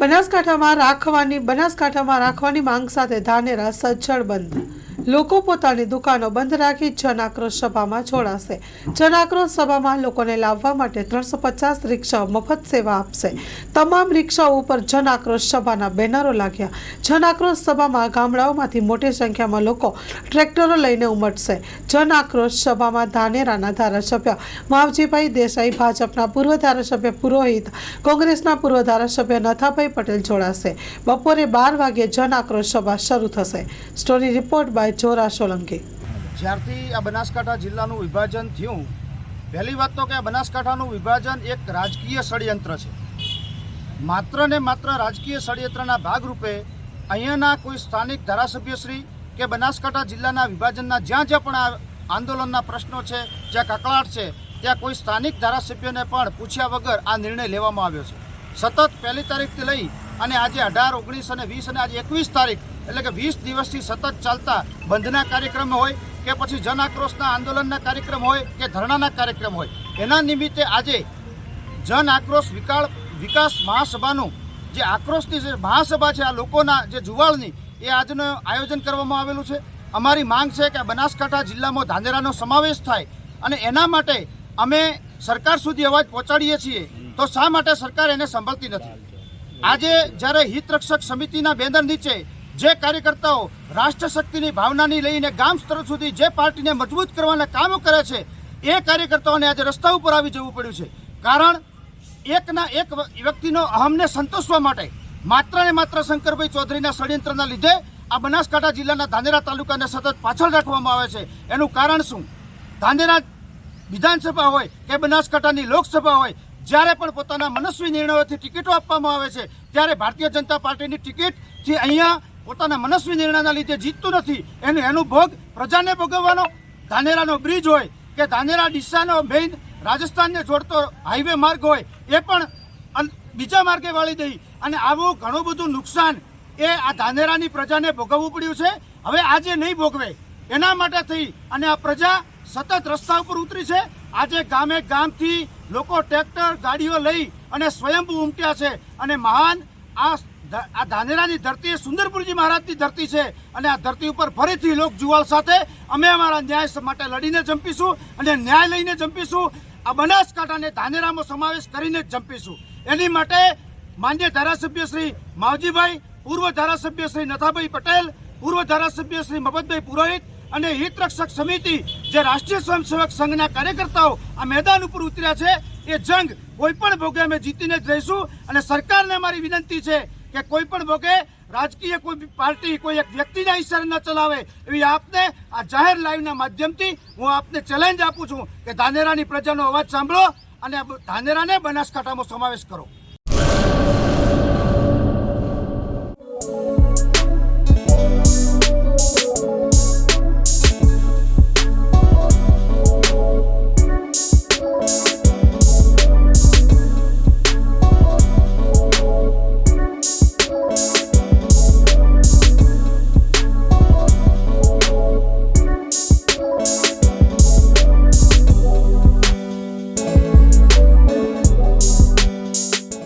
બનાસકાંઠામાં રાખવાની બનાસકાંઠામાં રાખવાની માંગ સાથે ધાનેરા સજ્જડ બંધ. લોકો પોતાની દુકાનો બંધ રાખી જન આક્રોશ સભામાં જોડાશે જન આક્રોશ સભામાં લોકોને લાવવા માટે ત્રણસો પચાસ રિક્ષાઓ મફત સેવા આપશે. તમામ રિક્ષાઓ ઉપર જન આક્રોશ સભાના બેનરો લાગ્યા. જન આક્રોશ સભામાં ગામડાઓમાંથી મોટી સંખ્યામાં લોકો ટ્રેક્ટરો લઈને ઉમટશે. જન આક્રોશ સભામાં ધાનેરાના ધારાસભ્ય માવજીભાઈ દેસાઈ ભાજપના પૂર્વ ધારાસભ્ય પુરોહિત કોંગ્રેસના પૂર્વ ધારાસભ્ય નથાભાઈ પટેલ જોડાશે. બપોરે બાર વાગ્યે જન આક્રોશ સભા શરૂ થશે. Story report by Jora Solanki જ્યારથી આ બનાસકાંઠા જિલ્લાનું વિભાજન થયું, પહેલી વાત તો કે આ બનાસકાંઠાનું વિભાજન એક રાજકીય ષડયંત્ર છે. માત્ર ને માત્ર રાજકીય ષડયંત્રના ભાગરૂપે અહીંયાના કોઈ સ્થાનિક ધારાસભ્યશ્રી કે બનાસકાંઠા જિલ્લાના વિભાજનના જ્યાં જ્યાં પણ આંદોલનના પ્રશ્નો છે, જ્યાં કકળાટ છે, ત્યાં કોઈ સ્થાનિક ધારાસભ્યોને પણ પૂછ્યા વગર આ નિર્ણય લેવામાં આવ્યો છે. સતત પહેલી તારીખથી લઈ અને આજે અઢાર, ઓગણીસ અને વીસ અને આજે એકવીસ તારીખ એટલે કે વીસ દિવસથી સતત ચાલતા બંધના કાર્યક્રમ હોય કે પછી જન આક્રોશના આંદોલનના કાર્યક્રમ હોય કે ધરણાના કાર્યક્રમ હોય, એના નિમિત્તે આજે જન આક્રોશ વિકાળ વિકાસ મહાસભાનું જે આક્રોશની જે મહાસભા છે, આ લોકોના જે જુવાળની, એ આજનું આયોજન કરવામાં આવેલું છે. અમારી માંગ છે કે બનાસકાંઠા જિલ્લામાં ધાંધેરાનો સમાવેશ થાય અને એના માટે અમે સરકાર સુધી અવાજ પહોંચાડીએ છીએ તો શા માટે સરકાર એને સંભાળતી નથી? આજે જ્યારે હિતરક્ષક સમિતિના બેનર નીચે જે કાર્યકર્તાઓ રાષ્ટ્ર શક્તિની ભાવનાની લઈને ગામ સ્તર સુધી જે પાર્ટીને મજબૂત કરવાના કામો કરે છે, એ કાર્યકર્તાઓને આજે રસ્તા ઉપર આવી જવું પડ્યું છે. કારણ એકના એક વ્યક્તિનો અહમને સંતોષવા માટે માત્ર ને માત્ર શંકરભાઈ ચૌધરીના ષડયંત્રના લીધે આ બનાસકાંઠા જિલ્લાના ધાનેરા તાલુકાને સતત પાછળ રાખવામાં આવે છે. એનું કારણ શું? ધાનેરા વિધાનસભા હોય કે બનાસકાંઠાની લોકસભા હોય, જ્યારે પણ પોતાના મનસ્વી નિર્ણયોથી ટિકિટો આપવામાં આવે છે, ત્યારે ભારતીય જનતા પાર્ટીની ટિકિટથી અહીંયા પોતાના મનસ્વી નિર્ણયના લીધે જીતતું નથી. એનું એનું ભોગ પ્રજાને ભોગવવાનો ધાનેરાનો બ્રિજ હોય કે ધાનેરા ડીસાનો મેઇન રાજસ્થાનને જોડતો હાઈવે માર્ગ હોય, એ પણ બીજા માર્ગે વાળી દઈ. અને આવું ઘણું બધું નુકસાન એ આ ધાનેરાની પ્રજાને ભોગવવું પડ્યું છે. હવે આજે નહીં ભોગવે, એના માટે થઈ અને આ પ્રજા સતત રસ્તા ઉપર ઉતરી છે. આજે ગામે ગામથી લોકો ટ્રેક્ટર, ગાડીઓ લઈ અને સ્વયંભૂ ઉમટ્યા છે. અને મહાન આ આ ધાનેરાની ધરતી એ સુંદરપુરજી મહારાજની ધરતી છે અને આ ધરતી ઉપર ફરીથી લોક જુવાલ સાથે અમે અમારા ન્યાય માટે લડીને જંપીશું અને ન્યાય લઈને જંપીશું. આ બનાસકાંઠાને ધાનેરામાં સમાવેશ કરીને જ જંપીશું. એની માટે માન્ય ધારાસભ્ય શ્રી માવજીભાઈ, પૂર્વ ધારાસભ્ય શ્રી નથાભાઈ પટેલ, પૂર્વ ધારાસભ્ય શ્રી મફતભાઈ પુરોહિત અને હિતરક્ષક સમિતિ જે રાષ્ટ્રીય સ્વયંસેવક સંઘના કાર્યકર્તાઓ આ મેદાન ઉપર ઉતર્યા છે, એ જંગ કોઈ પણ ભોગે અમે જીતીને જ રહીશું અને સરકારને અમારી વિનંતી છે કે કોઈ પણ ભોગે રાજકીય કોઈ પાર્ટી, કોઈ એક વ્યક્તિના ઈશારે ન ચલાવે એવી આપને આ જાહેર લાઈવના માધ્યમથી હું આપને ચેલેન્જ આપું છું કે ધાનેરાની પ્રજાનો અવાજ સાંભળો અને ધાનેરાને બનાસકાંઠામાં સમાવેશ કરો.